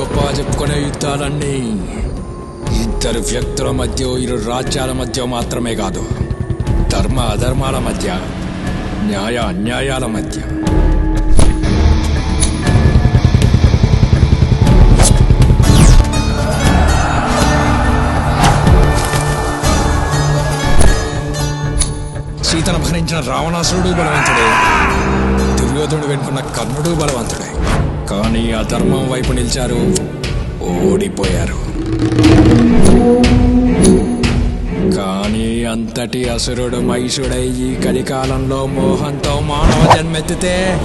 గొప్ప చెప్పుకునే యుద్ధాలన్నీ ఇద్దరు వ్యక్తుల మధ్య ఇరు రాజ్యాల మధ్య మాత్రమే కాదు. ధర్మ అధర్మాల మధ్య న్యాయ అన్యాయాల మధ్య. సీతను భరించిన రావణాసురుడు బలవంతుడే. దుర్యోధనుడు వెనుకున్న కర్ణుడు బలవంతుడే. కానీ అధర్మం వైపు నిలిచారు. ఓడిపోయారు. కానీ అంతటి అసురుడు మహిషుడై ఈ కలికాలంలో మోహంతో మానవ జన్మెత్తితే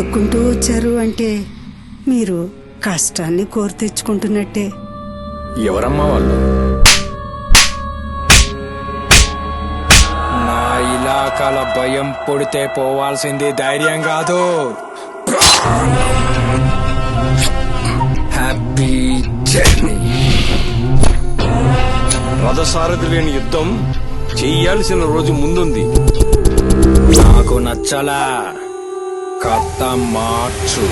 వెతుక్కుంటూ వచ్చారు అంటే మీరు కష్టాన్ని కోరి తెచ్చుకుంటున్నట్టే. ఎవరమ్మా వాళ్ళు? నా ఇలాకాల భయం పొడితే పోవాల్సింది ధైర్యం కాదు. హ్యాపీ జర్నీ రథసారథి లేని యుద్ధం చెయ్యాల్సిన రోజు ముందుంది. నాకు నచ్చలా. కథ మార్చు.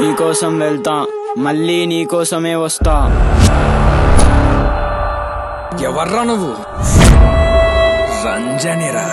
నీకోసం వెళ్తా. మళ్ళీ నీకోసమే వస్తా. ఎవర్రా నువ్వు? రంజనిరా.